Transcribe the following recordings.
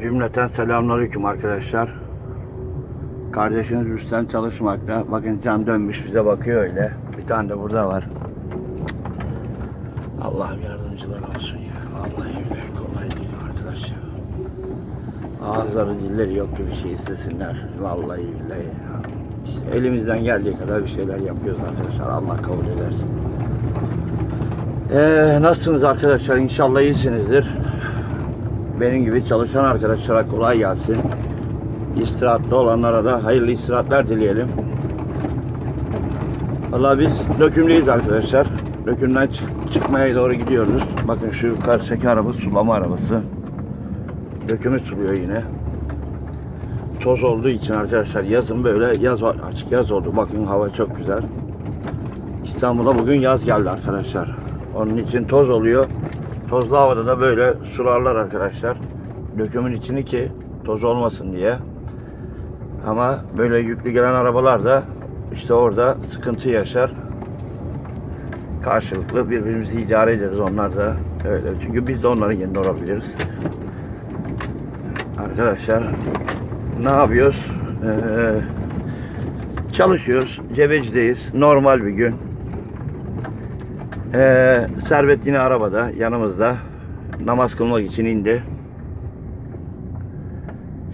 Cümleten selamünaleyküm arkadaşlar. Kardeşiniz Rüstem çalışmakta. Bakın can dönmüş bize bakıyor öyle. Bir tane de burada var. Allah'ım yardımcılar olsun ya. Vallahi öyle kolay değil arkadaş ya. Ağızları dilleri yok ki bir şey istesinler. Vallahi billahi ya. İşte elimizden geldiği kadar bir şeyler yapıyoruz arkadaşlar. Allah kabul edersin. Ee, nasılsınız arkadaşlar? İnşallah iyisinizdir. Benim gibi çalışan arkadaşlara kolay gelsin. İstirahatta olanlara da hayırlı istirahatler dileyelim. Valla biz dökümdeyiz arkadaşlar. Dökümden çık- çıkmaya doğru gidiyoruz. Bakın şu karşıdaki araba sulama arabası. Dökümü suluyor yine. Toz olduğu için arkadaşlar yazın böyle yaz açık yaz oldu. Bakın hava çok güzel. İstanbul'a bugün yaz geldi arkadaşlar. Onun için toz oluyor. Tozlu havada da böyle sularlar arkadaşlar. Dökümün içini ki toz olmasın diye. Ama böyle yüklü gelen arabalar da işte orada sıkıntı yaşar. Karşılıklı birbirimizi idare ederiz onlar da öyle. Çünkü biz de onların yerinde olabiliriz. Arkadaşlar ne yapıyoruz? Ee, çalışıyoruz. Cebeci'deyiz. Normal bir gün. Ee, Servet yine arabada yanımızda. Namaz kılmak için indi.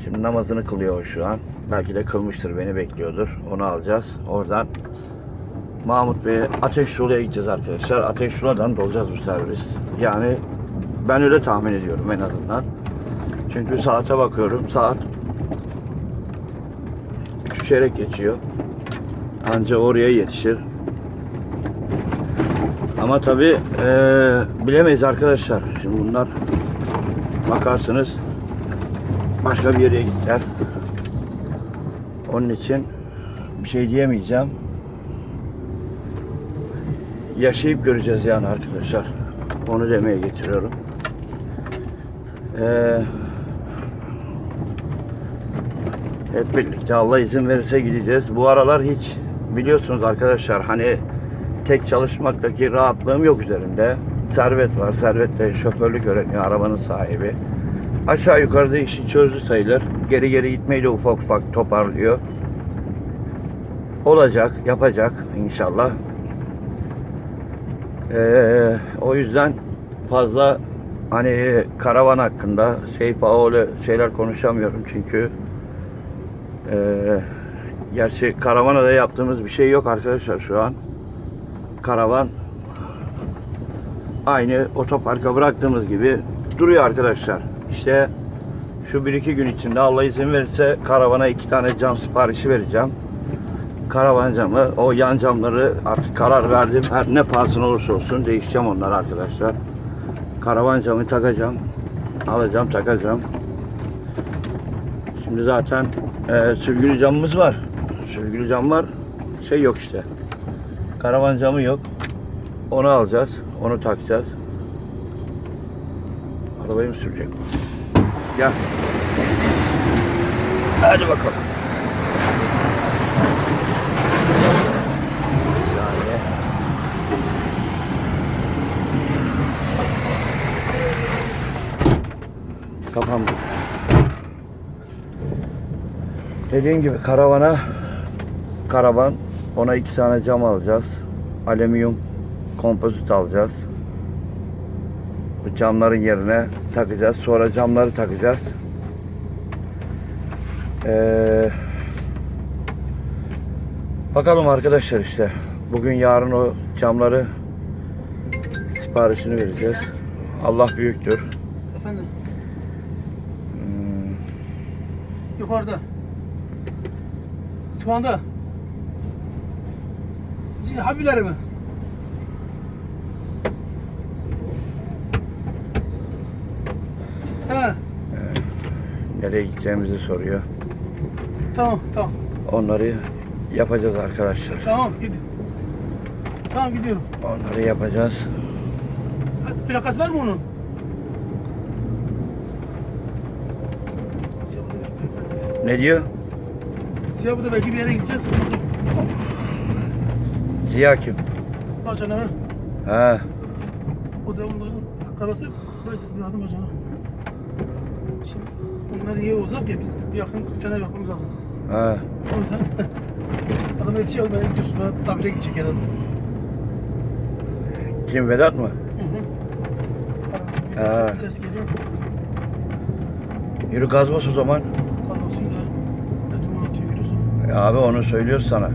Şimdi namazını kılıyor şu an. Belki de kılmıştır beni bekliyordur. Onu alacağız. Oradan Mahmut Bey'e Ateş Sulu'ya gideceğiz arkadaşlar. Ateş Sulu'dan dolacağız bu servis. Yani ben öyle tahmin ediyorum en azından. Çünkü saate bakıyorum. Saat 3 çeyrek geçiyor. Anca oraya yetişir. Ama tabi bilemeyiz arkadaşlar. Şimdi bunlar bakarsınız başka bir yere gittiler. Onun için bir şey diyemeyeceğim. Yaşayıp göreceğiz yani arkadaşlar. Onu demeye getiriyorum. Eee hep birlikte Allah izin verirse gideceğiz. Bu aralar hiç biliyorsunuz arkadaşlar hani tek çalışmaktaki rahatlığım yok üzerimde. Servet var. Servet de şoförlük öğreniyor. Arabanın sahibi. Aşağı yukarıda işi çözdü sayılır. Geri geri gitmeyi de ufak ufak toparlıyor. Olacak, yapacak inşallah. Ee, o yüzden fazla hani karavan hakkında şey öyle şeyler konuşamıyorum çünkü ee, gerçi karavana da yaptığımız bir şey yok arkadaşlar şu an. Karavan aynı otoparka bıraktığımız gibi duruyor arkadaşlar. İşte şu bir iki gün içinde Allah izin verirse karavana iki tane cam siparişi vereceğim. Karavan camı, o yan camları artık karar verdim. Her ne pahasına olursa olsun değişeceğim onlar arkadaşlar. Karavan camı takacağım. Alacağım, takacağım. Şimdi zaten e, sürgülü camımız var. Sürgülü cam var. Şey yok işte. Karavan camı yok. Onu alacağız. Onu takacağız. Arabayı mı sürecek? Gel. Hadi bakalım. Bir. Dediğim gibi karavana karavan ona iki tane cam alacağız. Alüminyum kompozit alacağız. Bu camların yerine takacağız. Sonra camları takacağız. Ee, bakalım arkadaşlar işte. Bugün yarın o camları siparişini vereceğiz. Allah büyüktür. Efendim Hmm, yukarıda. Tuvanda. Şey, Habileri mi? He, nereye gideceğimizi soruyor. tamam tamam. Onları yapacağız arkadaşlar. Tamam gidin. Tamam gidiyorum. Onları yapacağız. Ha, Plakası var mı onun? Ne diyor? Siyah bu da belki bir yere gideceğiz. Ziya kim? Bacana. Ha, O da onların bir adım bacana. Şimdi Bunlar iyi uzak ya biz bir yakın bir tane yapmamız lazım. He. O yüzden adama yetişiyor ben gidiyorsun bana tabire gidecek herhalde. Kim Vedat mı? Hı hı. Ses geliyor. Yürü gaz bas o zaman. Kablosuyla ne duman atıyor görüyorsun. E abi onu söylüyoruz sana.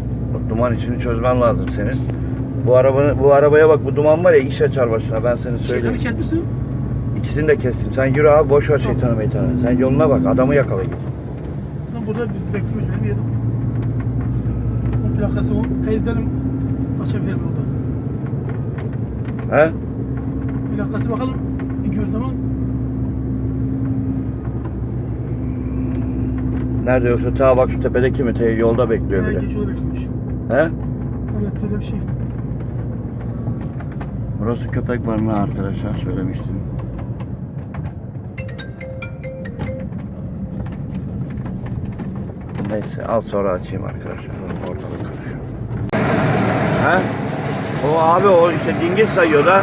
Bu duman içini çözmen lazım senin. Bu arabanın bu arabaya bak bu duman var ya iş açar başına ben Şeytanı söyleyeyim. kesmişsin. İkisini de kestim. Sen yürü abi boş ver şeytanı meytanı. Sen yoluna bak adamı yakala git. Adam burada bir- bekliyoruz benim yedim. O plakası o kayıtlarım açabilirim burada. He? Plakası bakalım. Gidiyoruz zaman Nerede yoksa ta bak şu tepedeki mi? Te yolda bekliyor bile. geç yolu bekliyormuş. He? Evet öyle bir şey. Burası köpek barınağı arkadaşlar söylemiştim. Neyse az sonra açayım arkadaşlar. Ortalık karışıyor. He? O abi o işte dingil sayıyor da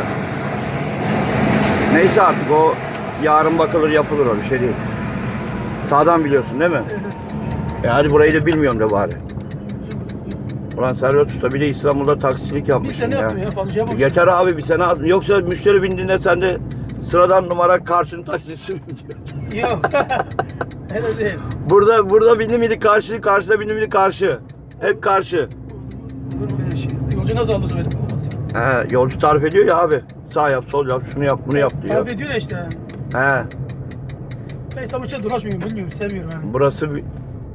Neyse artık o yarın bakılır yapılır o bir şey değil. Sağdan biliyorsun değil mi? Evet. E hadi burayı da bilmiyorum de bari. Ulan Servet Usta bir de İstanbul'da taksicilik Bir yapmışsın sene ya. yaptım ya fazla yapmamışım. Yeter abi bir sene az. Yoksa müşteri bindiğinde sen de sıradan numara karşının taksisi? Yok. Öyle değil. Burada burada bindi miydi karşı, karşıda bindi miydi karşı. Hep karşı. Yolcu nasıl aldı söyledim olmaz. He, yolcu tarif ediyor ya abi. Sağ yap, sol yap, şunu yap, bunu yap diyor. Tarif ediyor ya işte. He, Ben İstanbul'a hiç dolaşmıyorum bilmiyorum sevmiyorum yani. burası bir-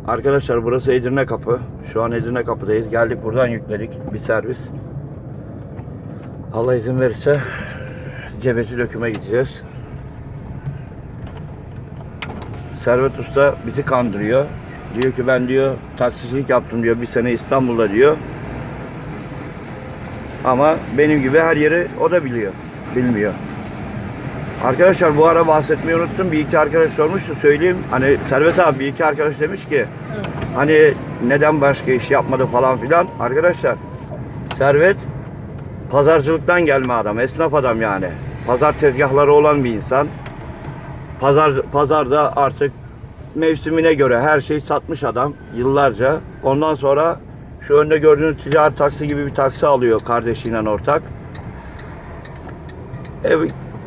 arkadaşlar burası Edirne Kapı. Şu an Edirne Kapı'dayız. Geldik buradan yükledik bir servis. Allah izin verirse Cebeti döküme gideceğiz. Servet Usta bizi kandırıyor. Diyor ki ben diyor taksicilik yaptım diyor bir sene İstanbul'da diyor. Ama benim gibi her yeri o da biliyor. Bilmiyor. Arkadaşlar bu ara bahsetmeyi unuttum. Bir iki arkadaş sormuştu söyleyeyim. Hani Servet abi bir iki arkadaş demiş ki Evet. hani neden başka iş yapmadı falan filan. Arkadaşlar Servet pazarcılıktan gelme adam. Esnaf adam yani. Pazar tezgahları olan bir insan. Pazar pazarda artık mevsimine göre her şeyi satmış adam yıllarca. Ondan sonra şu önde gördüğünüz ticari taksi gibi bir taksi alıyor kardeşiyle ortak. E,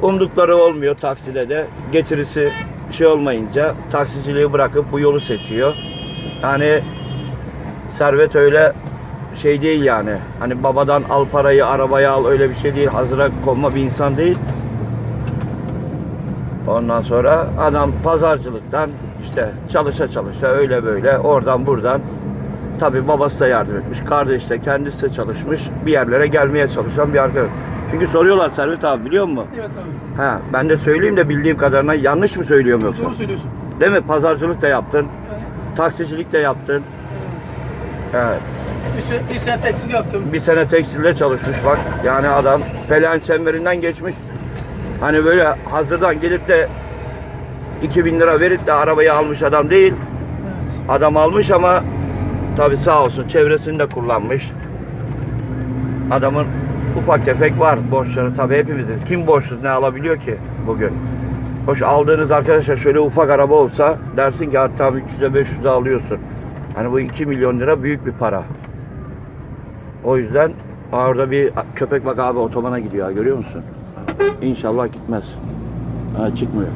umdukları olmuyor takside de. Getirisi şey olmayınca taksiciliği bırakıp bu yolu seçiyor. Yani servet öyle şey değil yani. Hani babadan al parayı arabaya al öyle bir şey değil. Hazıra konma bir insan değil. Ondan sonra adam pazarcılıktan işte çalışa çalışa öyle böyle oradan buradan tabi babası da yardım etmiş. Kardeş de kendisi de çalışmış. Bir yerlere gelmeye çalışan bir arkadaş. Çünkü soruyorlar Servet abi biliyor musun? Evet abi. Ha, ben de söyleyeyim de bildiğim kadarına yanlış mı söylüyorum yoksa? Doğru söylüyorsun. Değil mi? Pazarcılık da yaptın. Evet. Taksicilik de yaptın. Evet. Bir, sene, bir sene tekstil yaptım. Bir sene tekstilde çalışmış bak. Yani adam pelen çemberinden geçmiş. Hani böyle hazırdan gelip de 2000 lira verip de arabayı almış adam değil. Evet. Adam almış ama tabi sağ olsun çevresini de kullanmış. Adamın ufak tefek var borçları tabi hepimizin. Kim borçsuz ne alabiliyor ki bugün? Hoş aldığınız arkadaşlar şöyle ufak araba olsa dersin ki hatta 300'e 500'e alıyorsun. Hani bu 2 milyon lira büyük bir para. O yüzden orada bir köpek bak abi otobana gidiyor görüyor musun? İnşallah gitmez. Ha, çıkmıyor.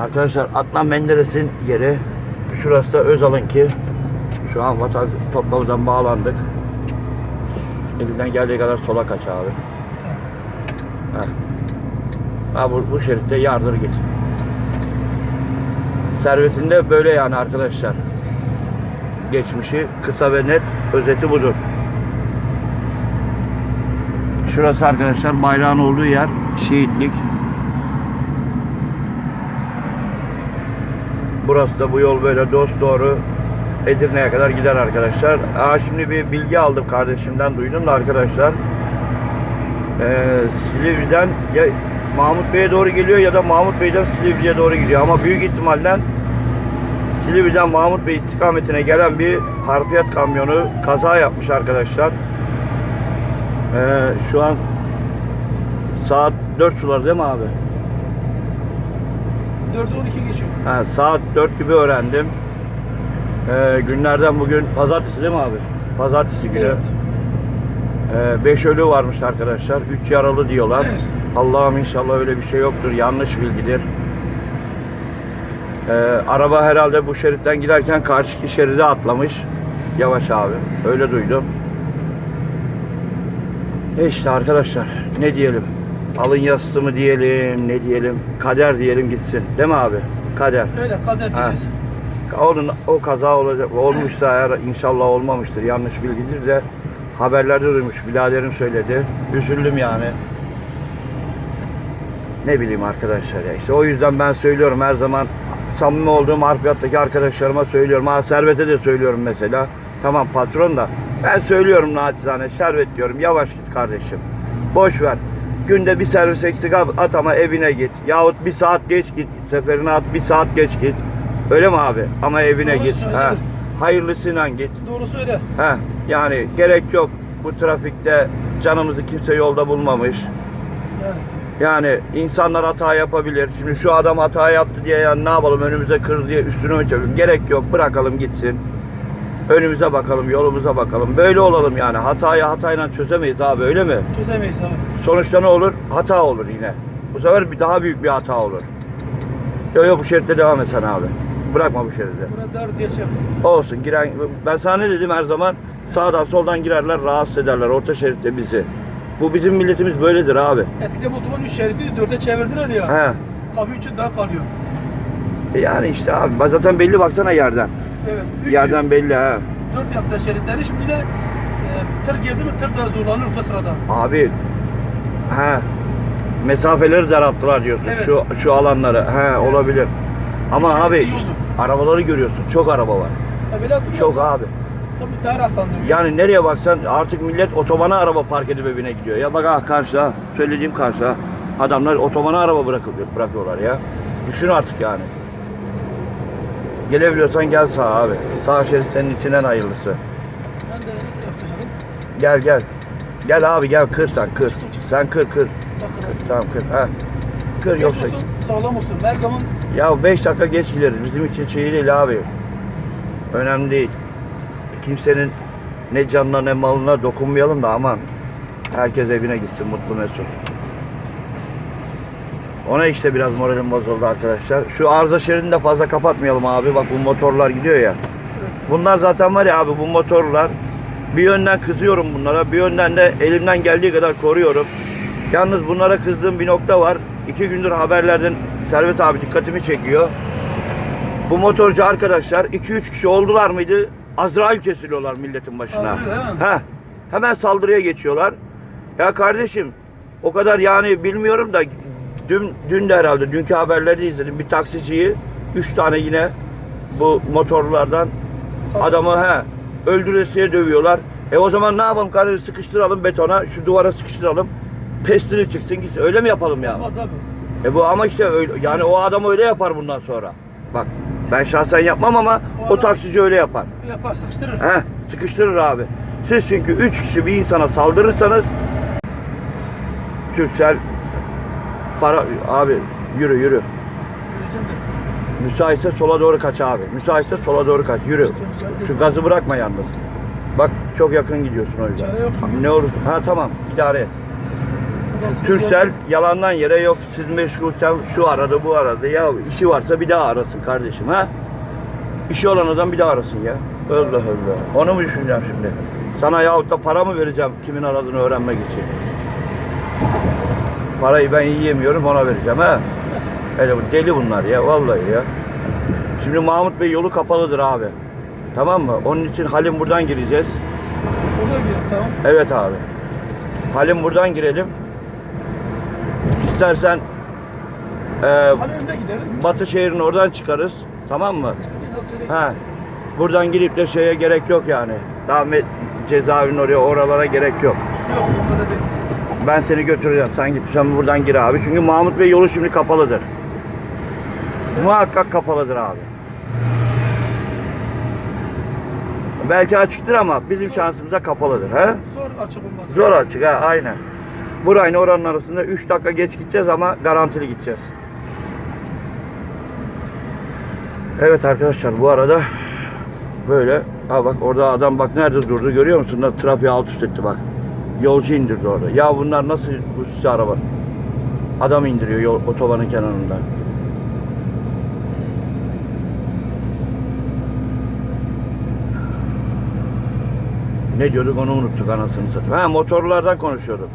Arkadaşlar Adnan Menderes'in yeri şurası da Özal'ın ki şu an vatan toplamdan bağlandık. Elinden geldiği kadar sola kaç abi. Heh. Ha bu, bu şeritte yardır git. Servisinde böyle yani arkadaşlar. Geçmişi kısa ve net özeti budur. Şurası arkadaşlar bayrağın olduğu yer şehitlik. Burası da bu yol böyle dost doğru Edirne'ye kadar gider arkadaşlar. Aa, şimdi bir bilgi aldım kardeşimden duydum da arkadaşlar. Ee, Silivri'den ya Mahmut Bey'e doğru geliyor ya da Mahmut Bey'den Silivri'ye doğru gidiyor. Ama büyük ihtimalle Silivri'den Mahmut Bey istikametine gelen bir harfiyat kamyonu kaza yapmış arkadaşlar. Ee, şu an saat 4 sular değil mi abi? 4'e 12 geçiyor. Ha, saat 4 gibi öğrendim. Ee, günlerden bugün pazartesi değil mi abi? Pazartesi günü. Evet. 5 ölü varmış arkadaşlar. 3 yaralı diyorlar. Allah'ım inşallah öyle bir şey yoktur. Yanlış bilgidir. Ee, araba herhalde bu şeritten giderken karşıki şeride atlamış. Yavaş abi. Öyle duydum. E işte arkadaşlar ne diyelim? Alın yassı mı diyelim, ne diyelim? Kader diyelim gitsin. Değil mi abi? Kader. Öyle kader Ha. Onun o kaza olacak. Olmuşsa eğer inşallah olmamıştır. Yanlış bilgidir de haberlerde duymuş. Biraderim söyledi. Üzüldüm yani. Ne bileyim arkadaşlar ya. İşte o yüzden ben söylüyorum her zaman samimi olduğum harfiyattaki arkadaşlarıma söylüyorum. Ha Servet'e de söylüyorum mesela. Tamam patron da ben söylüyorum naçizane Servet diyorum yavaş git kardeşim. Boş ver. Günde bir servis eksik at ama evine git. Yahut bir saat geç git. Seferine at bir saat geç git. Öyle mi abi? Ama evine Doğru git. söyledin. Ha. Hayırlısıyla git. Doğru söyle. Ha. Yani gerek yok. Bu trafikte canımızı kimse yolda bulmamış. Yani. Yani insanlar hata yapabilir. Şimdi şu adam hata yaptı diye yani ne yapalım önümüze kır diye üstüne mi çöküp gerek yok bırakalım gitsin. Önümüze bakalım, yolumuza bakalım. Böyle olalım yani. Hatayı hatayla çözemeyiz abi öyle mi? Çözemeyiz abi. Sonuçta ne olur? Hata olur yine. Bu sefer bir daha büyük bir hata olur. Yok yok bu şeritte devam et sen abi. Bırakma bu şeridi. Burada dar diye şey yaptım. Olsun giren ben sana ne dedim her zaman sağdan soldan girerler rahatsız ederler orta şeritte bizi. Bu bizim milletimiz böyledir abi. Eskiden bu otoban 3 şeridi 4'e çevirdiler ya. He. Kapı için daha kalıyor. E Yani işte abi zaten belli baksana yerden. Evet. Üç Yerden belli ha. 4 yaptılar şeritleri. Şimdi de e, tır girdi mi tır da zorlanır orta sırada. Abi he mesafeleri daralttılar diyorsun Evet. şu şu alanları. He olabilir. Ama abi. Arabaları görüyorsun. Çok araba var. Hatırlıyorsun. Çok abi. Tabii daha rahatlandı. Yani nereye baksan artık millet otobana araba park edip evine gidiyor. Ya bak ha karşıda söylediğim karşıda adamlar otobana araba bırakıyor, bırakıyorlar ya. Düşün artık yani. Gelebiliyorsan gel sağa abi. Sağ şerit senin için en hayırlısı. Ben de yapacağım. Gel gel. Gel abi gel kır sen kır. Sen kır kır. Bakın. Tamam kır. Ha. Kır Geç yoksa. olsun, sağlam olsun. Her zaman Ya 5 dakika geç gideriz. Bizim için şey değil abi. Önemli değil. Kimsenin ne canına ne malına dokunmayalım da aman. Herkes evine gitsin mutlu mesut. Ona işte biraz moralim bozuldu arkadaşlar. Şu arıza şeridini de fazla kapatmayalım abi. Bak bu motorlar gidiyor ya. Bunlar zaten var ya abi bu motorlar. Bir yönden kızıyorum bunlara. Bir yönden de elimden geldiği kadar koruyorum. Yalnız bunlara kızdığım bir nokta var. İki gündür haberlerden Servet abi dikkatimi çekiyor. Bu motorcu arkadaşlar 2-3 kişi oldular mıydı? Azrail kesiliyorlar milletin başına. Heh, hemen saldırıya geçiyorlar. Ya kardeşim o kadar yani bilmiyorum da dün, dün de herhalde dünkü haberleri izledim. Bir taksiciyi 3 tane yine bu motorlardan. Adamı he öldüresiye dövüyorlar. E o zaman ne yapalım kardeşim sıkıştıralım betona, şu duvara sıkıştıralım. Pestini çıksın gitsin. Öyle mi yapalım ya? Olmaz abi. E bu ama işte öyle, yani o adam öyle yapar bundan sonra. Bak ben şahsen yapmam ama O o taksici öyle yapar. Yapar sıkıştırır. He sıkıştırır abi. Siz çünkü üç kişi bir insana saldırırsanız Türksel para abi yürü yürü. Müsaitse sola doğru kaç abi. Müsaitse sola doğru kaç. Yürü. Şu gazı bırakma yalnız. Bak çok yakın gidiyorsun o yüzden. Ne olur. Ha tamam idare et. Türksel yalandan yere yok siz meşgulsen şu aradı bu aradı. Ya işi varsa bir daha arasın kardeşim ha. İşi olan adam bir daha arasın ya. Allah Allah. Onu mu düşüneceğim şimdi? Sana yahut da para mı vereceğim kimin aradığını öğrenmek için? Parayı ben yiyemiyorum ona vereceğim ha. Öyle deli bunlar ya vallahi ya. Şimdi Mahmut Bey yolu kapalıdır abi. Tamam mı? Onun için Halim buradan gireceğiz. Orada gidelim tamam. Evet abi. Halim buradan girelim. İstersen e, önde gideriz. Batı şehrin oradan çıkarız. Tamam mı? Ha. Buradan girip de şeye gerek yok yani. Daha me- cezaevinin oraya oralara gerek yok. Yok o kadar değil. Ben seni götüreceğim. Sen git sen buradan gir abi. Çünkü Mahmut Bey yolu şimdi kapalıdır. Muhakkak kapalıdır abi. Belki açıktır ama bizim şansımıza kapalıdır. He? Zor açık olmaz. Zor açık ha aynen. Burayla oranın arasında 3 dakika geç gideceğiz ama garantili gideceğiz. Evet arkadaşlar bu arada böyle ha bak orada adam bak nerede durdu görüyor musun? Da trafiği alt üst etti bak. Yolcu indirdi orada. Ya bunlar nasıl size araba? Adam indiriyor yol, otobanın kenarında. Ne diyorduk onu unuttuk anasını satayım. Ha motorlardan konuşuyorduk.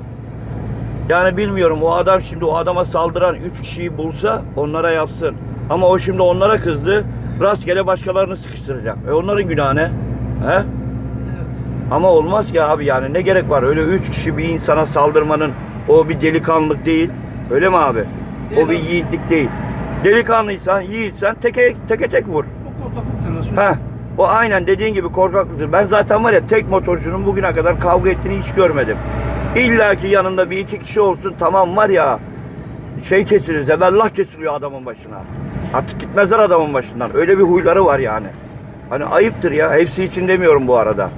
Yani bilmiyorum o adam şimdi o adama saldıran 3 kişiyi bulsa onlara yapsın. Ama o şimdi onlara kızdı. Rastgele başkalarını sıkıştıracak. E onların günahı ne? He? Evet. Ama olmaz ki abi yani ne gerek var? Öyle 3 kişi bir insana saldırmanın o bir delikanlılık değil. Öyle mi abi? Değil o bir abi. yiğitlik değil. Delikanlıysan, yiğitsen teke teke tek vur. Heh. O aynen dediğin gibi korkaklıktır. Ben zaten var ya tek motorcunun bugüne kadar kavga ettiğini hiç görmedim. İlla ki yanında bir iki kişi olsun tamam var ya şey kesilir zebellah kesiliyor adamın başına. Artık gitmezler adamın başından. Öyle bir huyları var yani. Hani ayıptır ya. Hepsi için demiyorum bu arada.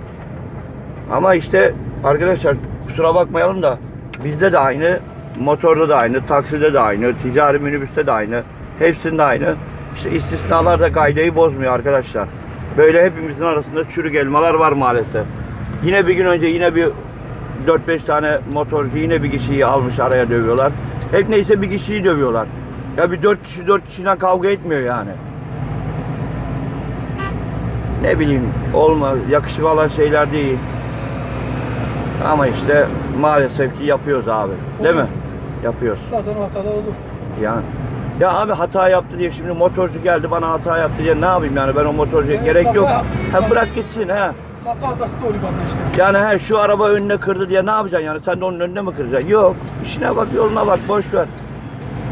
Ama işte arkadaşlar kusura bakmayalım da bizde de aynı, motorda da aynı, takside de aynı, ticari minibüste de aynı. Hepsinde aynı. İşte istisnalar da kaideyi bozmuyor arkadaşlar. Böyle hepimizin arasında çürük elmalar var maalesef. Yine bir gün önce yine bir 4-5 tane motorcu yine bir kişiyi almış araya dövüyorlar. Hep neyse bir kişiyi dövüyorlar. Ya bir 4 kişi 4 kişiden kavga etmiyor yani. Ne bileyim olma yakışık olan şeyler değil. Ama işte maalesef ki yapıyoruz abi. Değil mi? Yapıyoruz. Bazen hatalar olur. Yani. Ya abi hata yaptı diye şimdi motorcu geldi bana hata yaptı diye ne yapayım yani ben o motorcuya Evet, gerek yok. Ha bırak gitsin ha. Kafa hatası da oluyor bazen işte. Yani ha şu araba önüne kırdı diye ne yapacaksın yani sen de onun önüne mi kıracaksın? Yok. İşine bak yoluna bak boş ver.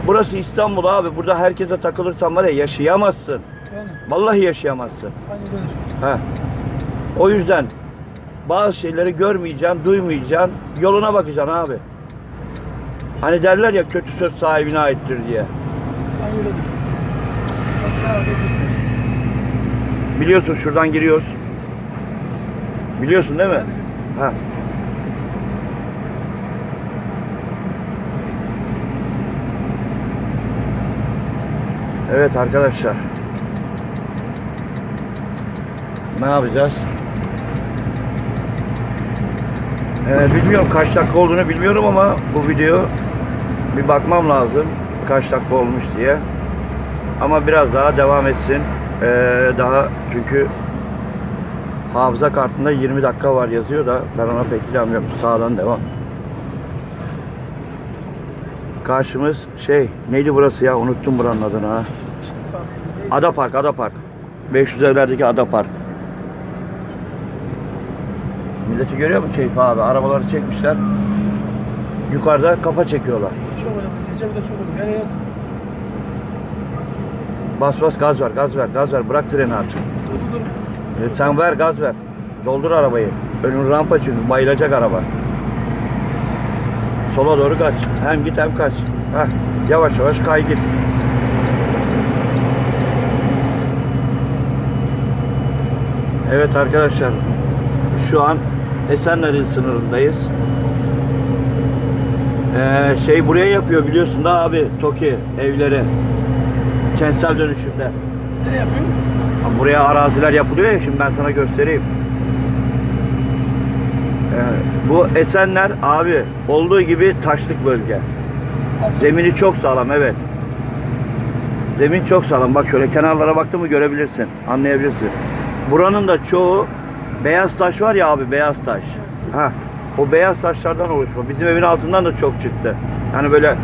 Burası İstanbul abi. Burada herkese takılırsan var ya yaşayamazsın. Yani Vallahi yaşayamazsın. böyle. Ha. O yüzden bazı şeyleri görmeyeceksin, duymayacaksın, yoluna bakacaksın abi. Hani derler ya kötü söz sahibine aittir diye. Gidiyorsun? Biliyorsun şuradan giriyoruz. Biliyorsun değil mi? Ha. Evet arkadaşlar. Ne yapacağız? Ee, bilmiyorum kaç dakika olduğunu bilmiyorum ama bu video bir bakmam lazım. Kaç dakika olmuş diye. Ama biraz daha devam etsin. Ee, daha çünkü hafıza kartında 20 dakika var yazıyor da ben ona pek inanmıyorum. Sağdan devam. Karşımız şey neydi burası ya unuttum buranın adını ha. Ada Park, Ada Park. 500 evlerdeki Ada Park. Milleti görüyor musun Keyif abi? Arabaları çekmişler. Yukarıda kafa çekiyorlar. Çok önemli. Gece bir de çok önemli. Hele yaz. Bas bas gaz ver, gaz ver, gaz ver. Bırak freni artık. Dur dur. E, sen ver gaz ver. Doldur arabayı. Önün rampa çünkü bayılacak araba. Sola doğru kaç. Hem git hem kaç. Heh, yavaş yavaş kay git. Evet arkadaşlar. Şu an Esenler'in sınırındayız. Ee, şey buraya yapıyor biliyorsun da abi Toki evleri. Kentsel dönüşümde. Nereye yapıyor? Buraya araziler yapılıyor ya şimdi ben sana göstereyim. Ee, bu Esenler abi olduğu gibi taşlık bölge. Zemini çok sağlam evet. Zemin çok sağlam. Bak şöyle kenarlara baktın mı görebilirsin. Anlayabilirsin. Buranın da çoğu beyaz taş var ya abi beyaz taş. Ha, o beyaz taşlardan oluşma. Bizim evin altından da çok çıktı. Yani böyle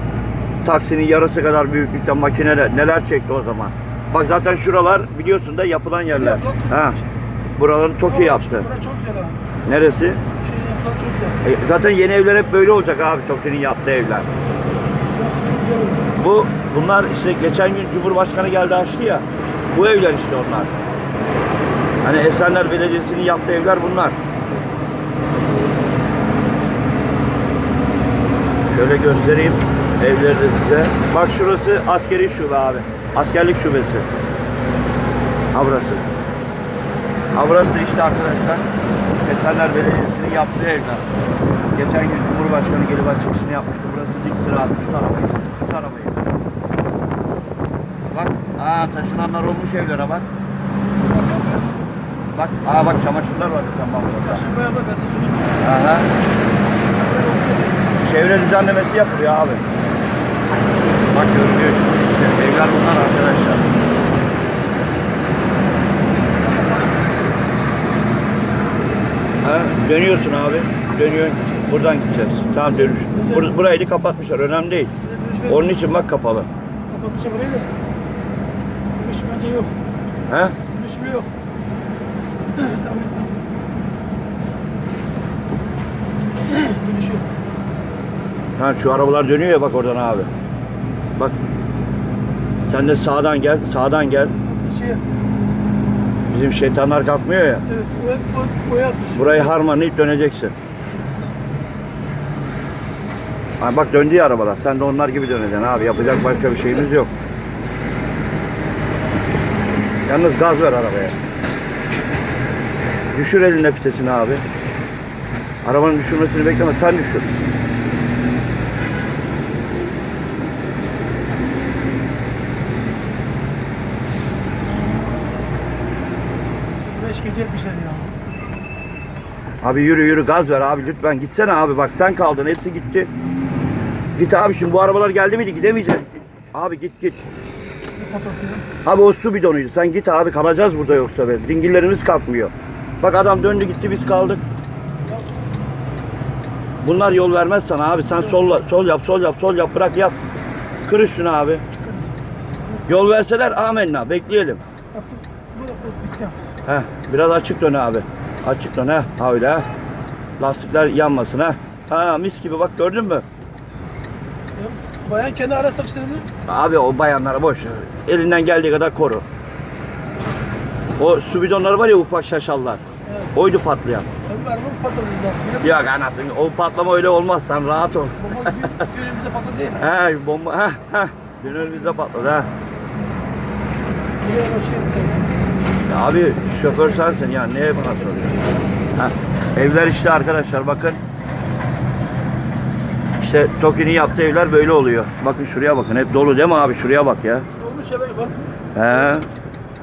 taksinin yarısı kadar büyüklükte makineler neler çekti o zaman. Bak zaten şuralar biliyorsun da yapılan yerler. Yapılan. Ha. Buraları Toki yaptı. Çok güzel abi. Neresi? Şey yapılan çok güzel. E, zaten yeni evler hep böyle olacak abi Toki'nin yaptığı evler. Burası çok güzel oldu. Bu bunlar işte geçen gün Cumhurbaşkanı geldi açtı ya. Bu evler işte onlar. Hani Esenler Belediyesi'nin yaptığı evler bunlar. Şöyle göstereyim evleri de size. Bak şurası askeri şube abi. Askerlik şubesi. Ha burası. Ha burası işte arkadaşlar. Esenler Belediyesi'nin yaptığı evler. Geçen gün Cumhurbaşkanı gelip açılışını yapmıştı. Burası dik sıra. Tut arabayı. Tut arabayı. Bak Aa taşınanlar olmuş evlere bak. Bak, aa bak çamaşırlar var tamam burada. Taşınmaya bak şunu. Aha. Çevre düzenlemesi yapılıyor abi. Bak görünüyor işte. Evler bunlar arkadaşlar. Ha, dönüyorsun abi. Dönüyorsun. Buradan gideceğiz. Tamam dönüş. Bur burayı da kapatmışlar. Önemli değil. Onun için bak kapalı. Kapatmışa burayı da. Dönüş bence yok. He? Dönüş yok? tamam. Dönüş yok. Ha şu arabalar dönüyor ya bak oradan abi. Bak. Sen de sağdan gel. Sağdan gel. Şey, Bizim şeytanlar kalkmıyor ya. evet, o, o, atmış. Burayı harmanlayıp döneceksin. Ha bak döndü ya arabalar. Sen de onlar gibi döneceksin abi. Yapacak başka bir şeyimiz yok. Yalnız gaz ver arabaya. Düşür elin nefesini abi. Arabanın düşürmesini bekleme. Sen düşür. Beş gece bir şey ya. Abi yürü yürü gaz ver abi lütfen. Gitsene abi bak sen kaldın. Hepsi gitti. Git abi şimdi bu arabalar geldi miydi gidemeyeceksin. Abi git git. Abi o su bidonuydu. Sen git abi kalacağız burada yoksa be. Dingillerimiz kalkmıyor. Bak adam döndü gitti biz kaldık. Bunlar yol vermez sana abi. Sen sol, sol yap, sol yap, sol yap, bırak yap. Kır üstüne abi. Yol verseler amenna. Bekleyelim. Heh, biraz açık dön abi. Açık dön ha. Ha öyle. Lastikler yanmasın ha. Ha mis gibi bak gördün mü? Ya, Bayan kendi ara saçlarını Abi o bayanlara boş. ver. Elinden geldiği kadar koru. O su bidonları var ya ufak şaşallar. Evet. Oydu patlayan. Tabii araba patladı aslında. Yok anasını o patlama öyle olmaz sen rahat ol. Bomba bir önümüze patladı değil mi? He bomba he he. Dün önümüzde patladı ha. Buraya bak şey. Ya abi şoför sensin ya neye bana soruyorsun? Ha, evler işte arkadaşlar bakın. İşte Toki'nin yaptığı evler böyle oluyor. Bakın şuraya bakın hep dolu değil mi abi şuraya bak ya. Olmuş ya bak. He.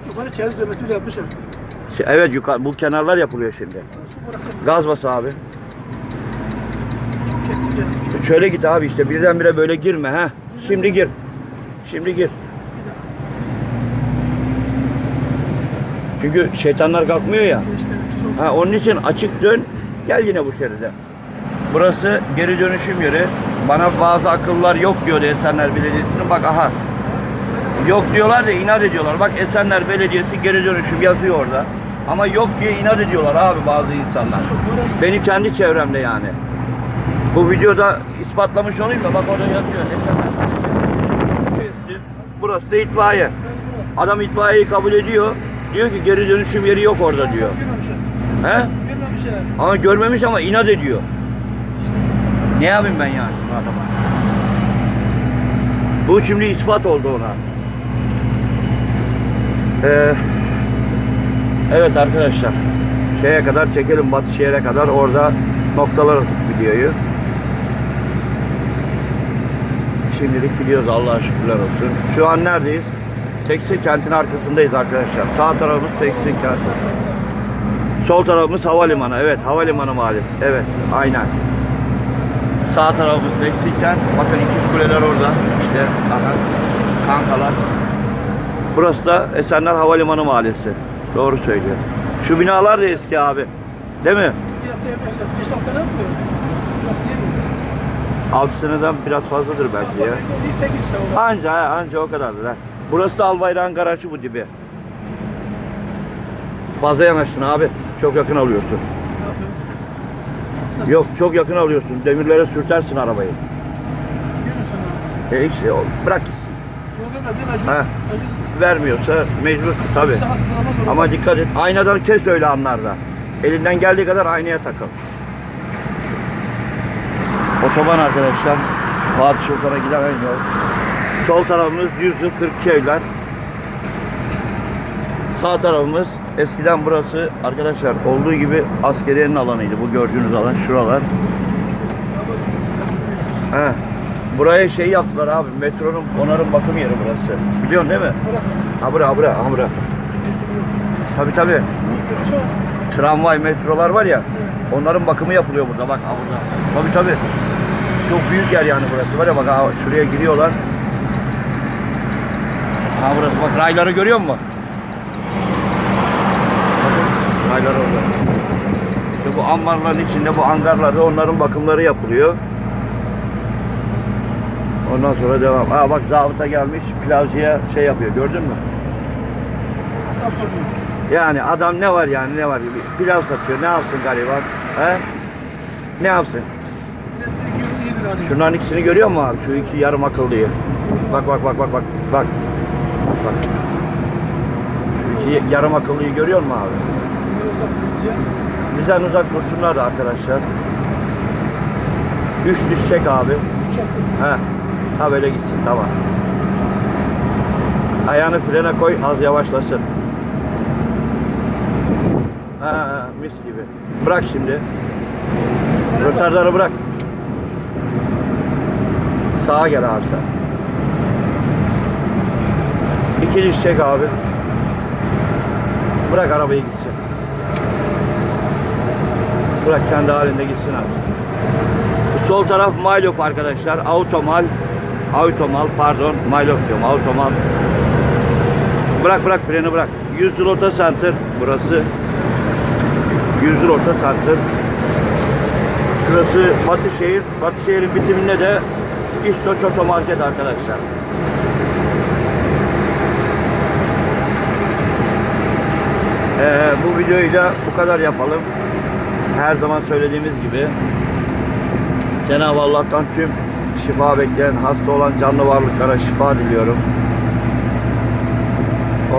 Yukarı çevre zemesi bile yapmışlar. Şey, Evet yukarı bu kenarlar yapılıyor şimdi. Gaz bas abi. kesince. Şöyle git abi işte birdenbire böyle girme ha. Şimdi gir. Şimdi gir. Çünkü şeytanlar kalkmıyor ya. Ha onun için açık dön. Gel yine bu şeride. Burası geri dönüşüm yeri. Bana bazı akıllar yok diyor Esenler Belediyesi'nin. Bak aha. Yok diyorlar da inat ediyorlar. Bak Esenler Belediyesi geri dönüşüm yazıyor orada. Ama yok diye inat ediyorlar abi bazı insanlar. Benim kendi çevremde yani. Bu videoda ispatlamış olayım da bak orada yazıyor. Esenler Belediyesi. Burası da itfaiye. Adam itfaiyeyi kabul ediyor. Diyor ki geri dönüşüm yeri yok orada diyor. Görmemişler. He? Görmemişler. Ama görmemiş ama inat ediyor. Ne yapayım ben yani bu adama? Bu şimdi ispat oldu ona. Ee, evet arkadaşlar. Şeye kadar çekelim Batı şehre kadar orada noktalarız videoyu. Şimdilik gidiyoruz Allah'a şükürler olsun. Şu an neredeyiz? Tekstil kentin arkasındayız arkadaşlar. Sağ tarafımız tekstil kenti. Sol tarafımız havalimanı. Evet, havalimanı mahallesi. Evet, aynen. Sağ tarafımız Tekstilkent. Bakın ikiz kuleler orada. İşte aha, kankalar. Burası da Esenler Havalimanı Mahallesi. Doğru söylüyor. Şu binalar da eski abi. Değil mi? Yaptı yaptı. Beş altı sene yapıyor. Şurası değil mi? 6 seneden biraz fazladır belki ya. Anca anca o kadardır ha. Burası da Albayrak'ın garajı bu dibi. Fazla yanaştın abi. Çok yakın alıyorsun. Yok çok yakın alıyorsun. Demirlere sürtersin arabayı. E o- bırak gitsin. Ha. Vermiyorsa mecbur tabi. Ama dikkat et. Aynadan kes öyle anlarda. Elinden geldiği kadar aynaya takıl. Otoban arkadaşlar. Fatih Sultan'a giden yol. Sol tarafımız 100 yıl 42 evler. Sağ tarafımız eskiden burası arkadaşlar olduğu gibi askeriyenin alanıydı. Bu gördüğünüz alan şuralar. He. Buraya şey yaptılar abi. Metronun onarım bakım yeri burası. Biliyorsun değil mi? Burası. Ha bura, ha bura, ha bura. Tabii tabii. Çok. Tramvay, metrolar var ya. Onların bakımı yapılıyor burada bak ha burada. Tabii tabii. Çok büyük yer yani burası. Var ya bak ha, şuraya giriyorlar. Ha burası bak rayları görüyor musun? Bakın raylar orada. İşte bu ambarların içinde bu hangarlarda onların bakımları yapılıyor. Ondan sonra devam. Ha bak zabıta gelmiş plajıya şey yapıyor gördün mü? Hesap soruyor. Yani adam ne var yani ne var? Pilav satıyor ne yapsın gariban? He? Ne yapsın? Biletleri 27 lira. Şunların ikisini görüyor musun abi? Şu iki yarım akıllıyı. Bak bak bak bak bak. Bak. Bak. İki yarım akıllıyı görüyor musun abi? Bizden uzak dursunlar da arkadaşlar. Üç düş çek abi. He. Ha böyle gitsin tamam. Ayağını frene koy az yavaşlasın. Ha, ha, mis gibi. Bırak şimdi. Rötardarı bırak. Sağa gel abi sen. İki diş çek abi. Bırak arabayı gitsin. Bırak kendi halinde gitsin abi. Bu sol taraf Maylop arkadaşlar. Automal. Automal pardon. Maylop diyorum. Automal. Bırak bırak freni bırak. 100 yıl Ota Center burası. 100 yıl Ota Center. Şurası Batışehir. Batışehir'in bitiminde de İstoç Otomarket arkadaşlar. Ee, bu videoyu da bu kadar yapalım. Her zaman söylediğimiz gibi Cenab-ı Allah'tan tüm şifa bekleyen, hasta olan canlı varlıklara şifa diliyorum.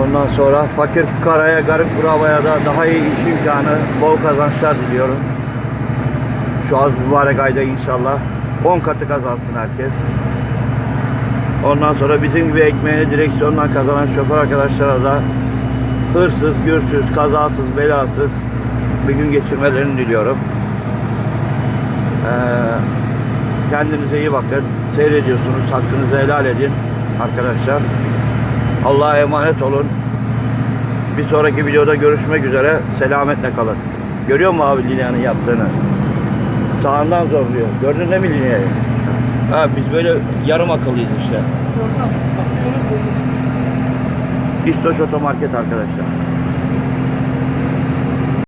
Ondan sonra fakir fukaraya, garip kurabaya da daha iyi iş imkanı, bol kazançlar diliyorum. Şu az mübarek ayda inşallah 10 katı kazansın herkes. Ondan sonra bizim gibi ekmeğini direksiyondan kazanan şoför arkadaşlara da hırsız, gürsüz, kazasız, belasız bir gün geçirmelerini diliyorum. Ee, kendinize iyi bakın. Seyrediyorsunuz. Hakkınızı helal edin arkadaşlar. Allah'a emanet olun. Bir sonraki videoda görüşmek üzere. Selametle kalın. Görüyor musun abi Lilya'nın yaptığını? Sağından zorluyor. Gördün değil mi Lilya'yı? Ha, biz böyle yarım akıllıyız işte. Bakıyorum. İstoş Otomarket arkadaşlar.